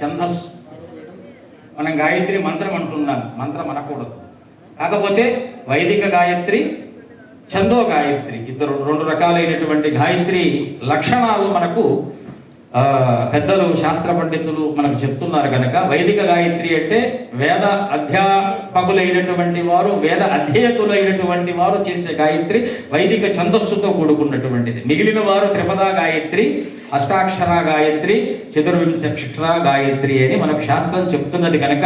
ఛందస్ మనం గాయత్రి మంత్రం అంటున్నాం. మంత్రం అనకూడదు. కాకపోతే వైదిక గాయత్రి ఛందో గాయత్రి ఇద్దరు రెండు రకాలైనటువంటి గాయత్రి లక్షణాలు మనకు పెద్దలు శాస్త్ర పండితులు మనకు చెప్తున్నారు కనుక వైదిక గాయత్రి అంటే వేద అధ్యాపకులైనటువంటి వారు వేద అధ్యయతులైనటువంటి వారు చేసే గాయత్రి వైదిక ఛందస్సుతో కూడుకున్నటువంటిది. మిగిలిన వారు త్రిపదా గాయత్రి అష్టాక్షర గాయత్రి చతుర్వింశక్షర గాయత్రి అని మనకు శాస్త్రం చెప్తున్నది కనుక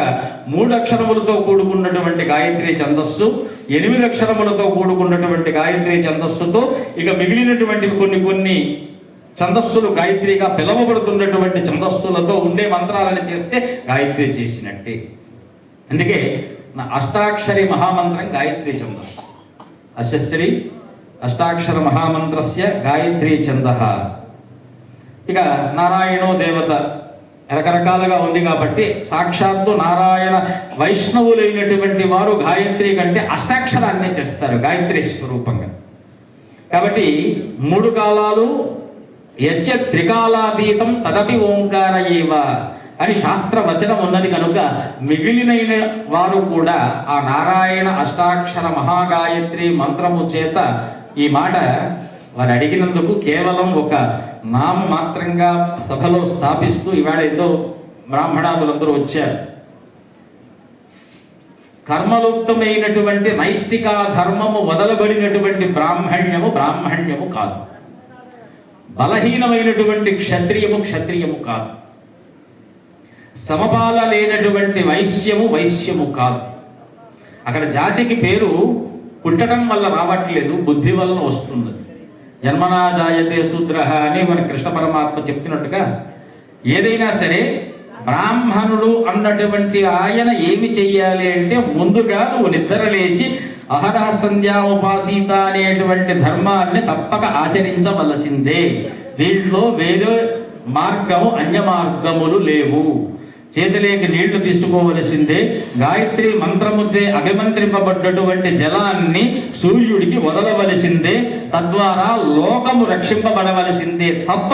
మూడు అక్షరములతో కూడుకున్నటువంటి గాయత్రి ఛందస్సు ఎనిమిది అక్షరములతో కూడుకున్నటువంటి గాయత్రి ఛందస్సుతో ఇక మిగిలినటువంటి కొన్ని కొన్ని ఛందస్సులు గాయత్రిగా పిలవబడుతున్నటువంటి ఛందస్సులతో ఉండే మంత్రాలను చేస్తే గాయత్రి చేసినట్టే. అందుకే నా అష్టాక్షరి మహామంత్రం గాయత్రి ఛందస్సు. అశస్త్రి అష్టాక్షర మహామంత్రస్య గాయత్రి ఛంద. ఇక నారాయణో దేవత రకరకాలుగా ఉంది కాబట్టి సాక్షాత్తు నారాయణ వైష్ణవులైనటువంటి వారు గాయత్రి కంటే అష్టాక్షరాన్ని చేస్తారు గాయత్రి స్వరూపంగా. కాబట్టి మూడు కాలాలు యజ్ఞ త్రికాలాతీతం తదపి ఓంకార ఏవ అని శాస్త్ర వచనం ఉన్నది కనుక మిగిలినైన వారు కూడా ఆ నారాయణ అష్టాక్షర మహాగాయత్రి మంత్రము చేత ఈ మాట వారు అడిగినందుకు కేవలం ఒక నామ మాత్రంగా సభలో స్థాపిస్తూ ఇవాళ ఎన్నో బ్రాహ్మణాదులందరూ వచ్చారు. కర్మలుప్తమైనటువంటి నైష్టిక ధర్మము వదలబడినటువంటి బ్రాహ్మణ్యము బ్రాహ్మణ్యము కాదు. బలహీనమైనటువంటి క్షత్రియము క్షత్రియము కాదు. సమపాల లేనటువంటి వైశ్యము వైశ్యము కాదు. అక్కడ జాతికి పేరు పుట్టడం వల్ల రావట్లేదు బుద్ధి వలన వస్తున్నది. జన్మనా జాయతే శూద్ర అని మన కృష్ణ పరమాత్మ చెప్తున్నట్టుగా ఏదైనా సరే బ్రాహ్మణుడు అన్నటువంటి ఆయన ఏమి చెయ్యాలి అంటే ముందుగా నువ్వు నిద్ర లేచి అహరహ సంధ్యా ఉపాసీత అనేటువంటి ధర్మాన్ని తప్పక ఆచరించవలసిందే. దీంట్లో వేరే మార్గము అన్య మార్గములు లేవు. చేతిలోకి నీళ్ళు తీసుకోవలసిందే. గాయత్రి మంత్రముచే అభిమంత్రింపబడ్డటువంటి జలాన్ని సూర్యుడికి వదలవలసిందే. తద్వారా లోకము రక్షింపబడవలసిందే తప్ప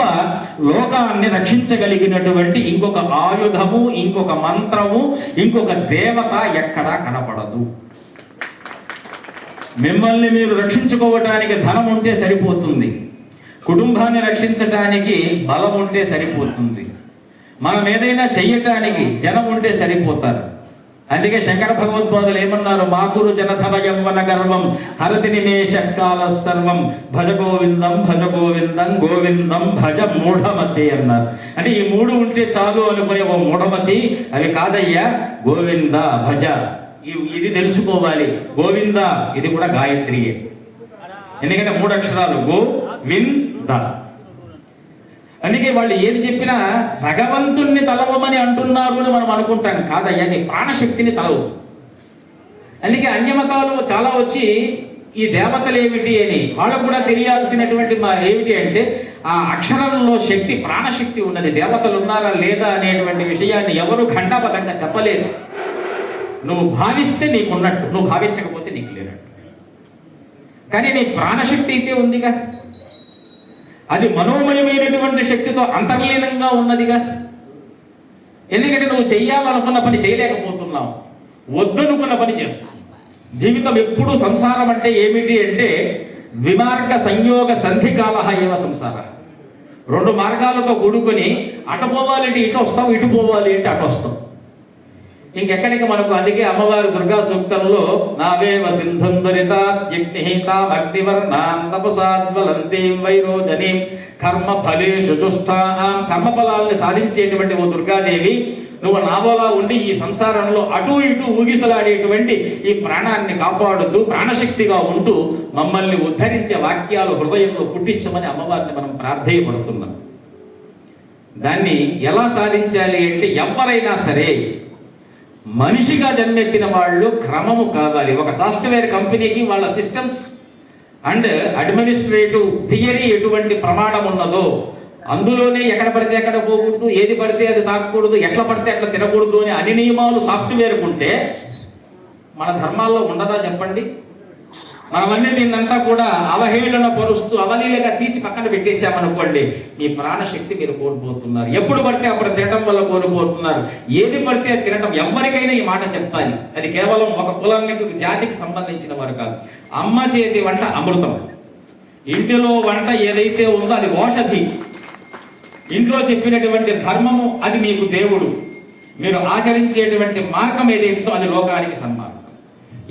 లోకాన్ని రక్షించగలిగినటువంటి ఇంకొక ఆయుధము ఇంకొక మంత్రము ఇంకొక దేవత ఎక్కడా కనపడదు. మిమ్మల్ని మీరు రక్షించుకోవటానికి ధనం ఉంటే సరిపోతుంది. కుటుంబాన్ని రక్షించటానికి బలం ఉంటే సరిపోతుంది. మనం ఏదైనా చెయ్యటానికి జనం ఉంటే సరిపోతారు. అందుకే శంకర భగవద్పాదులు ఏమన్నారు? మాకురు జనధవ యవ్వన గర్వం హరతి నిమేష కాల సర్వం భజ గోవిందం భజ గోవిందం గోవిందం భజ మూఢమతి అన్నారు. అంటే ఈ మూడు ఉంటే చాలు అనుకునే ఓ మూఢమతి అవి కాదయ్యా గోవింద భజ. ఇది తెలుసుకోవాలి. గోవింద ఇది కూడా గాయత్రియే. ఎందుకంటే మూడు అక్షరాలు గో విన్ ద అందుకే వాళ్ళు ఏది చెప్పినా భగవంతుణ్ణి తలవమని అంటున్నారు అని మనం అనుకుంటాం. కాదయ్యా నీ ప్రాణశక్తిని తలవు. అందుకే అన్యమతాలు చాలా వచ్చి ఈ దేవతలు ఏమిటి అని వాళ్ళకు కూడా తెలియాల్సినటువంటి మా ఏమిటి అంటే ఆ అక్షరంలో శక్తి ప్రాణశక్తి ఉన్నది. దేవతలు ఉన్నారా లేదా అనేటువంటి విషయాన్ని ఎవరు ఖండాపదంగా చెప్పలేదు. నువ్వు భావిస్తే నీకున్నట్టు నువ్వు భావించకపోతే నీకు లేనట్టు. కానీ నీ ప్రాణశక్తి అయితే ఉందిగా. అది మనోమయమైనటువంటి శక్తితో అంతర్లీనంగా ఉన్నదిగా. ఎందుకంటే నువ్వు చెయ్యాలనుకున్న పని చేయలేకపోతున్నావు. వద్దనుకున్న పని చేస్తున్నావు జీవితం ఎప్పుడు సంసారం అంటే ఏమిటి అంటే విమార్గ సంయోగ సంధికాల ఏవ సంసార. రెండు మార్గాలతో కూడుకొని అటు పోవాలి అంటే ఇటు వస్తావు ఇటు పోవాలి అంటే అటు వస్తావు. ఇంకెక్కడికి మనకు? అందుకే అమ్మవారి దుర్గా సూక్తంలో నావేవ సింధం దరితాజ్ఞితాం అగ్నివర్ణాం తపసాజ్వలంతీం వైరోజనీం కర్మ ఫలేషు చుష్టాం కర్మఫలాల్ని సాధించేటువంటి ఓ దుర్గాదేవి నువ్వు నావోలా ఉండి ఈ సంసారంలో అటు ఇటు ఊగిసలాడేటువంటి ఈ ప్రాణాన్ని కాపాడుతూ ప్రాణశక్తిగా ఉంటూ మమ్మల్ని ఉద్ధరించే వాక్యాలు హృదయంలో పుట్టించమని అమ్మవారిని మనం ప్రార్థయపడుతున్నాం. దాన్ని ఎలా సాధించాలి అంటే ఎవరైనా సరే మనిషిగా జన్మెత్తిన వాళ్ళు క్రమము కావాలి. ఒక సాఫ్ట్వేర్ కంపెనీకి వాళ్ళ సిస్టమ్స్ అండ్ అడ్మినిస్ట్రేటివ్ థియరీ ఎటువంటి ప్రమాణం ఉన్నదో అందులోనే ఎక్కడ పడితే ఎక్కడ పోకూడదు ఏది పడితే అది తాకూడదు ఎట్లా పడితే అట్లా తినకూడదు అని అన్ని నియమాలు సాఫ్ట్వేర్ ఉంటే మన ధర్మాల్లో ఉండదా చెప్పండి? మనమన్నీ దీన్నంతా కూడా అవహేళన పరుస్తూ అవలీలగా తీసి పక్కన పెట్టేశామనుకోండి మీ ప్రాణశక్తి మీరు కోల్పోతున్నారు. ఎప్పుడు పడితే అప్పుడు తినటం వల్ల కోల్పోతున్నారు. ఏది పడితే అది తినటం ఎవరికైనా ఈ మాట చెప్పాలి అది కేవలం ఒక కులానికి జాతికి సంబంధించిన వారు కాదు. అమ్మ చేతి వంట అమృతం. ఇంటిలో వంట ఏదైతే ఉందో అది ఔషధి ఇంట్లో చెప్పినటువంటి ధర్మము అది మీకు దేవుడు. మీరు ఆచరించేటువంటి మార్గం ఏదైతే అది లోకానికి సన్మార్గం.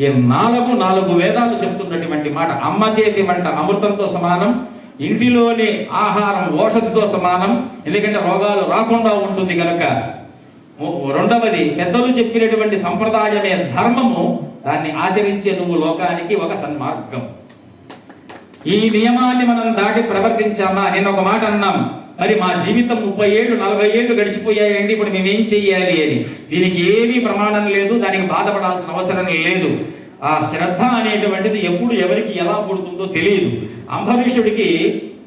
ఈ నాలుగు నాలుగు వేదాలు చెప్తున్నటువంటి మాట అమ్మ చేతి వంట అమృతంతో సమానం ఇంటిలోని ఆహారం ఓషధితో సమానం ఎందుకంటే రోగాలు రాకుండా ఉంటుంది కనుక రెండవది పెద్దలు చెప్పినటువంటి సంప్రదాయమే ధర్మము దాన్ని ఆచరించే నువ్వు లోకానికి ఒక సన్మార్గం. ఈ నియమాన్ని మనం దాటి ప్రవర్తించామా? నేను ఒక మాట అన్నాం. మరి మా జీవితం ముప్పై ఏళ్ళు నలభై ఏళ్ళు గడిచిపోయాయండి. ఇప్పుడు మేమేం చెయ్యాలి అని? దీనికి ఏమీ ప్రమాణం లేదు దానికి బాధపడాల్సిన అవసరం లేదు. ఆ శ్రద్ధ అనేటువంటిది ఎప్పుడు ఎవరికి ఎలా పుడుతుందో తెలియదు. అంబరీషుడికి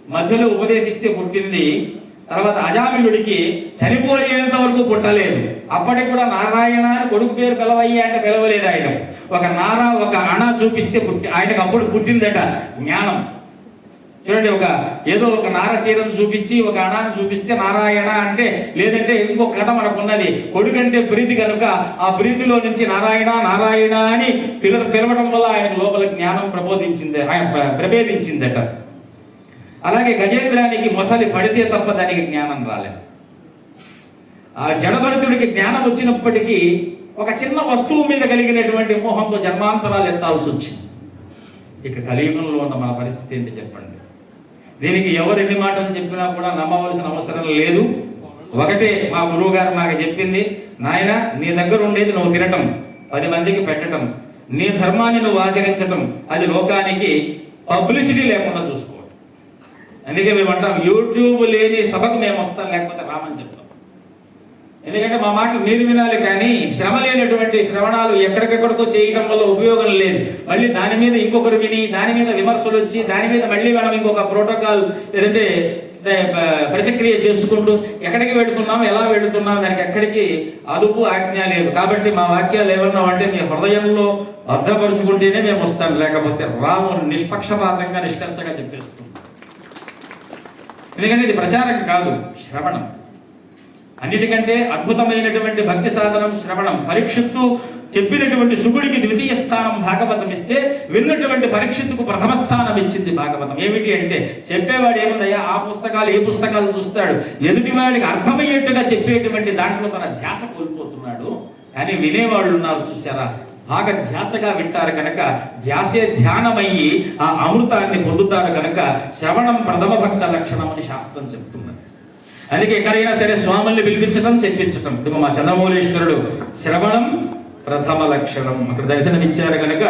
మధ్యలో ఉపదేశిస్తే పుట్టింది. తర్వాత అజామిలుడికి చనిపోయేంత వరకు పుట్టలేదు. అప్పటికి కూడా నారాయణ అని కొడుకు పేరు పిలవయ్య అంటే పిలవలేదు ఆయన ఒక నారా ఒక అణ చూపిస్తే పుట్టి ఆయనకు అప్పుడు పుట్టిందట జ్ఞానం. చూడండి ఒక ఏదో ఒక నారచీరం చూపించి ఒక అణాన్ని చూపిస్తే నారాయణ అంటే లేదంటే ఇంకో కథ మనకున్నది. కొడుకంటే ప్రీతి కనుక ఆ ప్రీతిలో నుంచి నారాయణ నారాయణ అని పిల పిలవడం వల్ల ఆయన లోపల జ్ఞానం ప్రబోధించింది ఆయన ప్రభేదించిందట అలాగే గజేంద్రానికి మొసలి పడితే తప్ప దానికి జ్ఞానం రాలేదు. ఆ జడభరతుడికి జ్ఞానం వచ్చినప్పటికీ ఒక చిన్న వస్తువు మీద కలిగినటువంటి మోహంతో జన్మాంతరాలు ఎత్తాల్సి వచ్చింది. ఇక కలియుగంలో ఉన్న మన పరిస్థితి ఏంటి చెప్పండి? దీనికి ఎవరు ఎన్ని మాటలు చెప్పినా కూడా నమ్మవలసిన అవసరం లేదు. ఒకటే మా గురువు గారు నాకు చెప్పింది నాయన నీ దగ్గర ఉండేది నువ్వు తినటం పది మందికి పెట్టటం నీ ధర్మాన్ని నువ్వు ఆచరించటం అది లోకానికి పబ్లిసిటీ లేకుండా చూసుకోవడం అందుకే మేము అంటాం యూట్యూబ్ లేని సభకు మేము వస్తాం లేకపోతే రామని చెప్తాం. ఎందుకంటే మా మాటలు మీరు వినాలి కానీ శ్రమ లేనటువంటి శ్రవణాలు ఎక్కడికెక్కడికో చేయడం వల్ల ఉపయోగం లేదు. మళ్ళీ దాని మీద ఇంకొకరు విని దాని మీద విమర్శలు వచ్చి దాని మీద మళ్ళీ మనం ఇంకొక ప్రోటోకాల్ లేదంటే ప్రతిక్రియ చేసుకుంటూ ఎక్కడికి వెళుతున్నాం ఎలా వెళుతున్నాం దానికి ఎక్కడికి అదుపు ఆజ్ఞ లేదు. కాబట్టి మా వాక్యాలు ఏమన్నా అంటే మీ హృదయంలో భద్రపరుచుకుంటేనే మేము వస్తాం. లేకపోతే రాము నిష్పక్షపాతంగా నిష్కర్షగా చెప్పేస్తుంది. ఎందుకంటే ఇది ప్రచారం కాదు శ్రవణం. అన్నిటికంటే అద్భుతమైనటువంటి భక్తి సాధనం శ్రవణం పరీక్షిత్తు చెప్పినటువంటి శుకుడికి ద్వితీయ స్థానం భాగవతం ఇస్తే విన్నటువంటి పరీక్షిత్తుకు ప్రథమ స్థానం ఇచ్చింది భాగవతం. ఏమిటి అంటే చెప్పేవాడు ఏముందయ్యా? ఆ పుస్తకాలు ఏ పుస్తకాలు చూస్తాడు. ఎదుటివాడికి అర్థమయ్యేట్టుగా చెప్పేటువంటి దాంట్లో తన ధ్యాస కోల్పోతున్నాడు. కానీ వినేవాళ్ళు ఉన్నారు చూసారా బాగా ధ్యాసగా వింటారు కనుక ధ్యాసే ధ్యానమయ్యి ఆ అమృతాన్ని పొందుతారు కనుక శ్రవణం ప్రథమ భక్త లక్షణం అని శాస్త్రం చెప్తున్నది. అందుకే ఎక్కడైనా సరే స్వాముల్ని పిలిపించటం చెప్పించటం. ఇప్పుడు మా చంద్రమౌళేశ్వరుడు శ్రవణం ప్రథమ లక్షణం. అక్కడ దర్శనమిచ్చారు కనుక